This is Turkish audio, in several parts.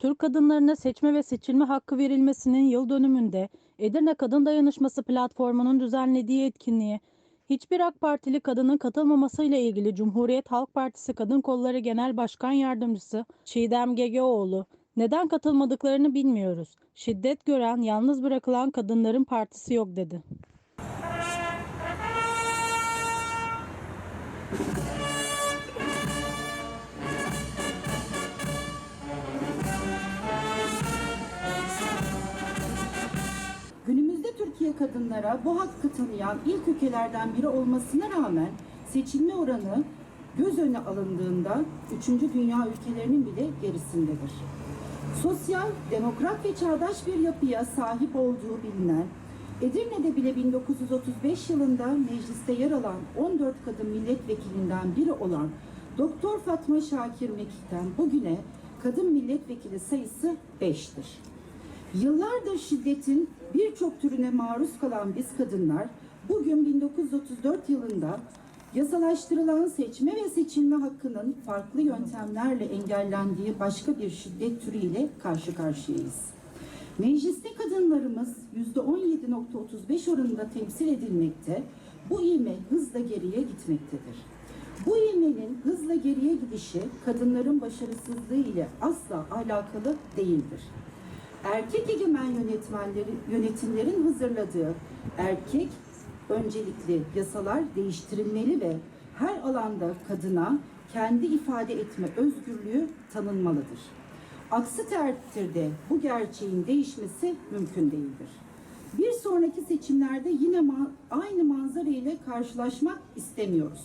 Türk kadınlarına seçme ve seçilme hakkı verilmesinin yıl dönümünde Edirne Kadın Dayanışması platformunun düzenlediği etkinliğe hiçbir AK Partili kadının katılmamasıyla ilgili Cumhuriyet Halk Partisi Kadın Kolları Genel Başkan Yardımcısı Çiğdem Gegeoğlu neden katılmadıklarını bilmiyoruz. Şiddet gören, yalnız bırakılan kadınların partisi yok dedi. Türkiye kadınlara bu hakkı tanıyan ilk ülkelerden biri olmasına rağmen seçilme oranı göz önüne alındığında 3. dünya ülkelerinin bile gerisindedir. Sosyal, demokrat ve çağdaş bir yapıya sahip olduğu bilinen, Edirne'de bile 1935 yılında mecliste yer alan 14 kadın milletvekilinden biri olan Doktor Fatma Şakir Mekik'ten bugüne kadın milletvekili sayısı 5'tir. Yıllardır şiddetin birçok türüne maruz kalan biz kadınlar bugün 1934 yılında yasalaştırılan seçme ve seçilme hakkının farklı yöntemlerle engellendiği başka bir şiddet türüyle karşı karşıyayız. Mecliste kadınlarımız %17.35 oranında temsil edilmekte, bu ivme hızla geriye gitmektedir. Bu ivmenin hızla geriye gidişi kadınların başarısızlığı ile asla alakalı değildir erkek egemen yönetmenlerin, yönetimlerin hazırladığı erkek öncelikli yasalar değiştirilmeli ve her alanda kadına kendi ifade etme özgürlüğü tanınmalıdır. Aksi takdirde bu gerçeğin değişmesi mümkün değildir. Bir sonraki seçimlerde yine ma- aynı manzara ile karşılaşmak istemiyoruz.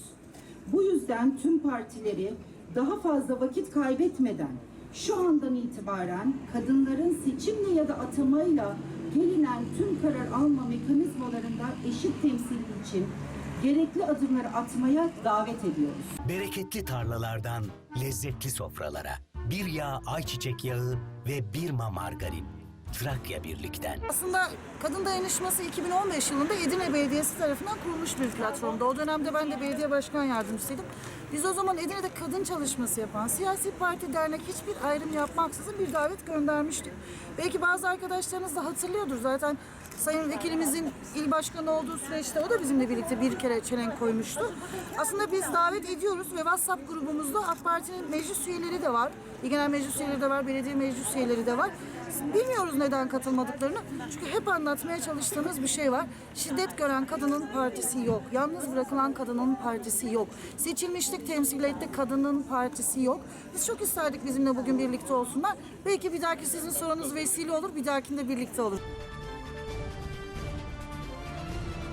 Bu yüzden tüm partileri daha fazla vakit kaybetmeden şu andan itibaren kadınların seçimle ya da atamayla gelinen tüm karar alma mekanizmalarında eşit temsil için gerekli adımları atmaya davet ediyoruz. Bereketli tarlalardan lezzetli sofralara. Bir yağ ayçiçek yağı ve bir ma margarin. Trakya Birlik'ten. Aslında Kadın Dayanışması 2015 yılında Edirne Belediyesi tarafından kurulmuş bir platformda. O dönemde ben de belediye başkan yardımcısıydım. Biz o zaman Edirne'de kadın çalışması yapan siyasi parti dernek hiçbir ayrım yapmaksızın bir davet göndermiştik. Belki bazı arkadaşlarınız da hatırlıyordur zaten Sayın Vekilimizin il başkanı olduğu süreçte o da bizimle birlikte bir kere çelenk koymuştu. Aslında biz davet ediyoruz ve WhatsApp grubumuzda AK Parti'nin meclis üyeleri de var. İl Genel Meclis üyeleri de var, belediye meclis üyeleri de var. Bilmiyoruz neden katılmadıklarını. Çünkü hep anlatmaya çalıştığımız bir şey var. Şiddet gören kadının partisi yok. Yalnız bırakılan kadının partisi yok. Seçilmişlik temsil etti kadının partisi yok. Biz çok isterdik bizimle bugün birlikte olsunlar. Belki bir dahaki sizin sorunuz vesile olur, bir dahakinde birlikte olur.